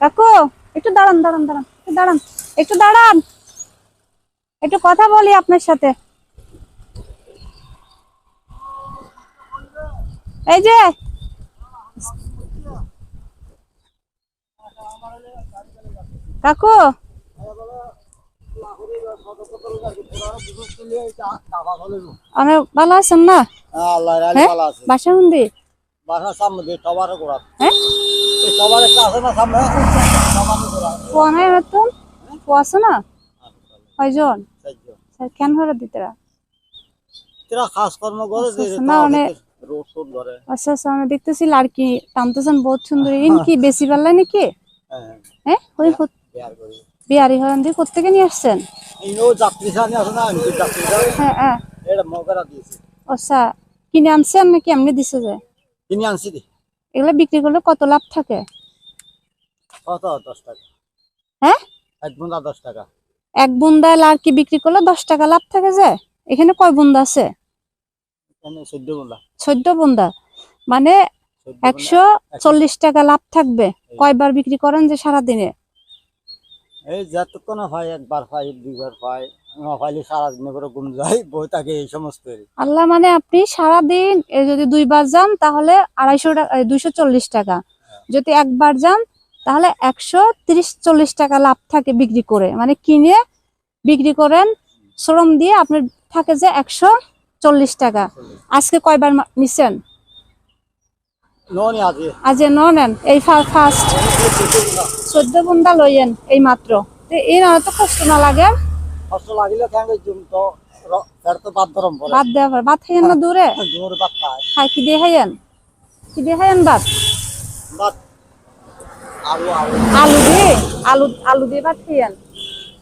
কাকু একটু দাঁড়ান দাঁড়ান দাঁড়ান একটু দাঁড়ান একটু দাঁড়ান। একটু কথা বলি আপনার সাথে। এই যে কাকু অনেক ভালো আছেন না? হ্যাঁ? বাসা হুন্দি হ্যাঁ? কেন হরে দিতেরা কর্ম করে আচ্ছা, না, অনেক- আচ্ছা আচ্ছা আমি দেখতেছি লাড়কি টানতেছেন বহুত সুন্দর। ইন কি বেশি পারলাই নাকি? হ্যাঁ। হ্যাঁ? ওই হত- বিয়ার করে। বিহারি হরেন দিয়ে কোথেকে নিয়ে আসছেন? হ্যাঁ হ্যাঁ। আচ্ছা কিনে আনছেন নাকি? এমনি দিছে যে? কিনে আনছি এগুলো বিক্রি করলে কত লাভ থাকে? কত? দশ টাকা। হ্যাঁ? এক বুন্দা দশ টাকা। এক বুন্দা লাড়কি বিক্রি করলে দশ টাকা লাভ থাকে যে? এখানে কয় বুন্দা আছে? চোদ্দ বুন্দা। মানে একশো চল্লিশ টাকা লাভ থাকবে। কয়বার বিক্রি করেন যে সারাদিনে? এই যতক্ষণ পাই একবার পাই দুইবার পাই না পাইলে করে ঘুম যাই বই থাকে এই সমস্ত আল্লাহ মানে আপনি সারাদিন যদি দুইবার যান তাহলে আড়াইশো টাকা দুইশো চল্লিশ টাকা। যদি একবার যান তাহলে একশো তিরিশ চল্লিশ টাকা লাভ থাকে বিক্রি করে। মানে কিনে বিক্রি করেন শ্রম দিয়ে আপনার থাকে যে একশো চল্লিশ টাকা। আজকে কয়বার নিছেন? আজ এ ন নেন এই ফার্স্ট চোদ্দ বুন্দা লইয়েন এই মাত্র। এই না তো কষ্ট না লাগে। কষ্ট লাগিলে কেন জুম তো র- ফের তো বাদ বাদ খাইয়েন না দূরে। বাদ খাই কি দিয়ে খাইয়েন? কি দিয়ে খাইয়েন ভাত বাদ। আলু আলু। আলু দিয়ে? আলু আলু দিয়ে ভাত খাইয়েন।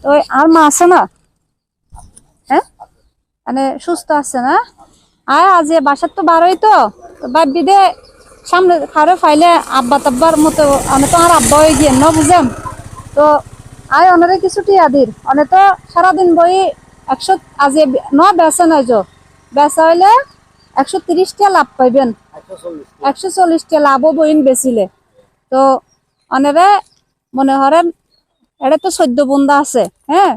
তো ওই আর মা আছে না? হ্যাঁ? মানে সুস্থ আছে না? আর আজ বাসার তো বারোই তো। বাদ দে। সামনে খারে ফাইলে আব্বা তাব্বার মতো অনে তো আর আব্বা হয়ে গিয়ে ন বুঝেন তো আয় অনেরে কিছু টিয়া দির। অনে তো সারাদিন বই একশো, আজ ন বেচা নাই যো বেচা হইলে একশো তিরিশ টিয়া লাভ পাইবেন। একশো চল্লিশ একশো চল্লিশ টিয়া লাভও বইন বেচিলে। তো অনেরে মনে হরেন এটা তো চোদ্দ বুন্দা আছে হ্যাঁ?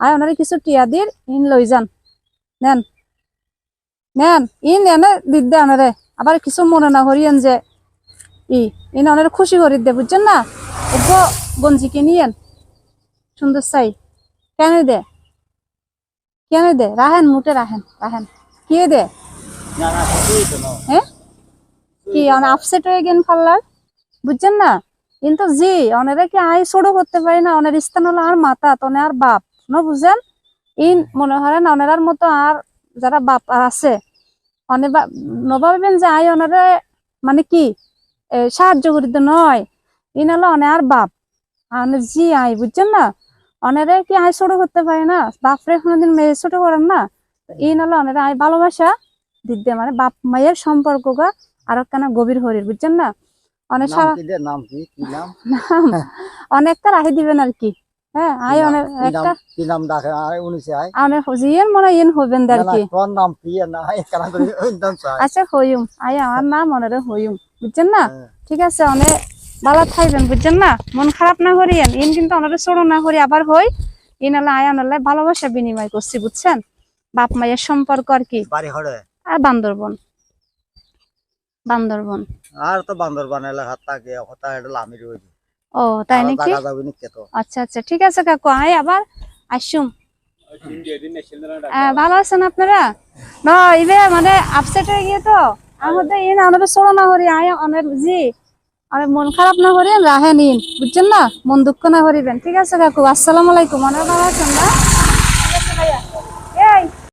আয় ওনারে কিছু টিয়া দির, ইন লই যান। নেন। নেন ইন এনে দিদ্দে আনারে। আবার কিছু মনে না করিয়েন যে ই ইন অনেরে খুশি করি দে বুঝছেন না? ওগো গঞ্জি কিনিয়েন সুন্দর চাই কেন দে? কেন দে? রাহেন মুটে রাহেন রাহেন। কে দে? হ্যাঁ? কি অনেক আপসেট হয়ে গেন ফাল্লার? বুঝছেন না? কিন্তু জি অনেরা কি আই ছোট করতে পারি না? অনের স্থান হলো আর মাতা তনে আর বাপ ন বুঝেন? ইন মনে হয় না অনেরার মতো আর যারা বাপ আছে অনে নভাবেন যে আই অনারে মানে কি সাহায্য করিতে নয় ইন হলো অনে আর বাপ অনে জি আই বুঝছেন না? অনেরে কি আই ছোট করতে পারি না? বাপরে কোনোদিন মেয়ে ছোট করেন না? ইন হলো অনেরা আই ভালোবাসা দিদি মানে বাপ মায়ের সম্পর্ক গা আরও কেন গভীর হরির বুঝছেন না? অনেক সারা নাম অনেকটা রাখি দিবেন আর কি। হ্যাঁ আই অনেক একটা। কি নাম ডাকে আয় উনিশে আয়। অনেক হজিয়েন মনে ইন হবেন কি। তোর নাম না চাই আচ্ছা হইম। আই আমার নাম হইম। বুঝছেন না? হ্যাঁ। ঠিক আছে অনেক ভালো থাকবেন বুঝছেন না? মন খারাপ না করিয়েন। ইন কিন্তু অনেক ছোট না করি আবার হই। ইন আনালে ভালোবাসা বিনিময় করছি বুঝছেন? বাপ মায়ের সম্পর্ক আর কি। বাড়ি হড়ে আর বান্দরবন। বান্দরবন। আর তো বান্দরবান এলাকা থাকে এটা লামি ও তাই নাকি? আচ্ছা আচ্ছা ঠিক আছে কাকু। আয় আবার আসুম ভালো আছেন আপনারা? না ইবে মানে আপসেট হয়ে গিয়ে তো। আমাদের ইন আমাদের সরো না করি আয় অনেক জি। আর মন খারাপ না করি রাহেন ইন। বুঝছেন না? মন দুঃখ না হরিবেন ঠিক আছে কাকু আসসালামু আলাইকুম। অনেক ভালো আছেন না?